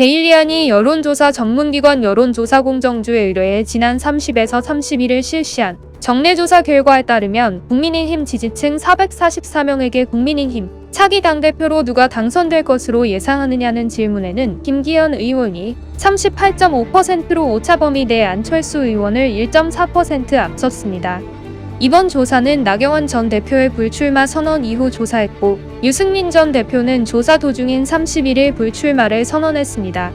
데일리안이 여론조사 전문기관 여론조사공정주에 의뢰해 지난 30에서 31일 실시한 정례조사 결과에 따르면 국민의힘 지지층 444명에게 국민의힘 차기 당대표로 누가 당선될 것으로 예상하느냐는 질문에는 김기현 의원이 38.5%로 오차범위 내 안철수 의원을 1.4% 앞섰습니다. 이번 조사는 나경원 전 대표의 불출마 선언 이후 조사했고 유승민 전 대표는 조사 도중인 31일 불출마를 선언했습니다.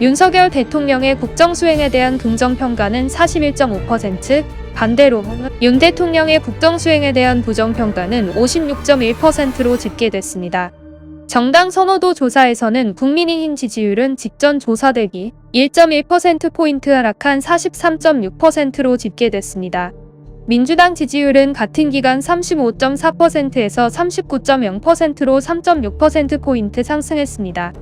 윤석열 대통령의 국정 수행에 대한 긍정 평가는 41.5%, 반대로 윤 대통령의 국정 수행에 대한 부정 평가는 56.1%로 집계됐습니다. 정당 선호도 조사에서는 국민의힘 지지율은 직전 조사 대비 1.1%포인트 하락한 43.6%로 집계됐습니다. 민주당 지지율은 같은 기간 35.4%에서 39.0%로 3.6%포인트 상승했습니다.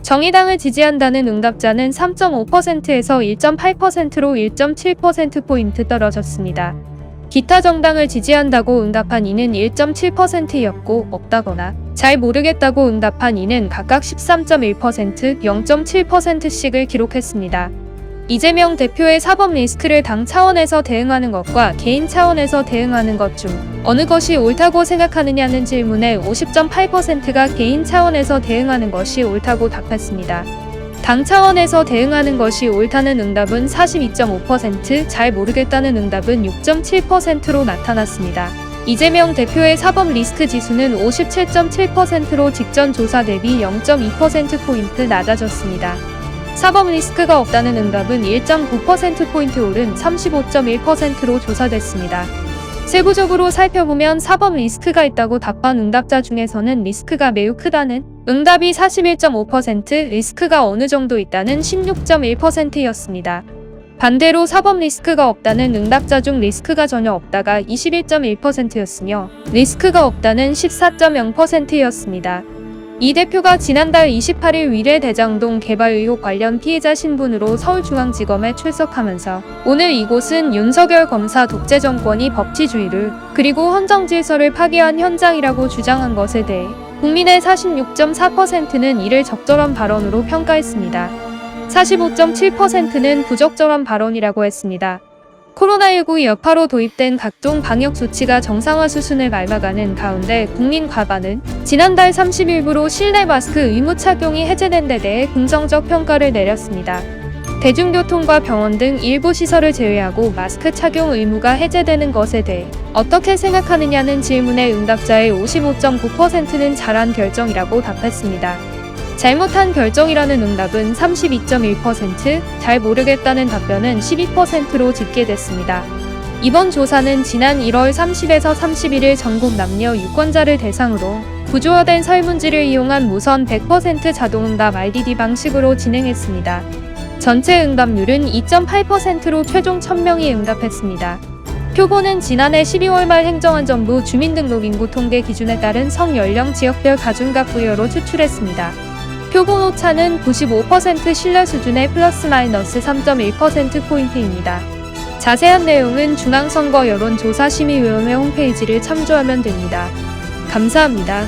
정의당을 지지한다는 응답자는 3.5%에서 1.8%로 1.7%포인트 떨어졌습니다. 기타 정당을 지지한다고 응답한 이는 1.7%였고 없다거나 잘 모르겠다고 응답한 이는 각각 13.1%, 0.7%씩을 기록했습니다. 이재명 대표의 사법 리스크를 당 차원에서 대응하는 것과 개인 차원에서 대응하는 것 중 어느 것이 옳다고 생각하느냐는 질문에 50.8%가 개인 차원에서 대응하는 것이 옳다고 답했습니다. 당 차원에서 대응하는 것이 옳다는 응답은 42.5%, 잘 모르겠다는 응답은 6.7%로 나타났습니다. 이재명 대표의 사법 리스크 지수는 57.7%로 직전 조사 대비 0.2%포인트 낮아졌습니다. 사법 리스크가 없다는 응답은 1.9%포인트 오른 35.1%로 조사됐습니다. 세부적으로 살펴보면 사법 리스크가 있다고 답한 응답자 중에서는 리스크가 매우 크다는 응답이 41.5%, 리스크가 어느 정도 있다는 16.1%였습니다. 반대로 사법 리스크가 없다는 응답자 중 리스크가 전혀 없다가 21.1%였으며 리스크가 없다는 14.0%였습니다. 이 대표가 지난달 28일 위례 대장동 개발 의혹 관련 피해자 신분으로 서울중앙지검에 출석하면서 오늘 이곳은 윤석열 검사 독재 정권이 법치주의를 그리고 헌정질서를 파괴한 현장이라고 주장한 것에 대해 국민의 46.4%는 이를 적절한 발언으로 평가했습니다. 45.7%는 부적절한 발언이라고 했습니다. 코로나19 여파로 도입된 각종 방역 조치가 정상화 수순을 밟아가는 가운데 국민 과반은 지난달 30일부로 실내 마스크 의무 착용이 해제된 데 대해 긍정적 평가를 내렸습니다. 대중교통과 병원 등 일부 시설을 제외하고 마스크 착용 의무가 해제되는 것에 대해 어떻게 생각하느냐는 질문에 응답자의 55.9%는 잘한 결정이라고 답했습니다. 잘못한 결정이라는 응답은 32.1%, 잘 모르겠다는 답변은 12%로 집계됐습니다. 이번 조사는 지난 1월 30에서 31일 전국 남녀 유권자를 대상으로 구조화된 설문지를 이용한 무선 100% 자동응답 RDD 방식으로 진행했습니다. 전체 응답률은 2.8%로 최종 1000명이 응답했습니다. 표본은 지난해 12월 말 행정안전부 주민등록인구 통계 기준에 따른 성 연령 지역별 가중각 부여로 추출했습니다. 표본 오차는 95% 신뢰 수준의 플러스 마이너스 3.1%포인트입니다. 자세한 내용은 중앙선거 여론조사심의위원회 홈페이지를 참조하면 됩니다. 감사합니다.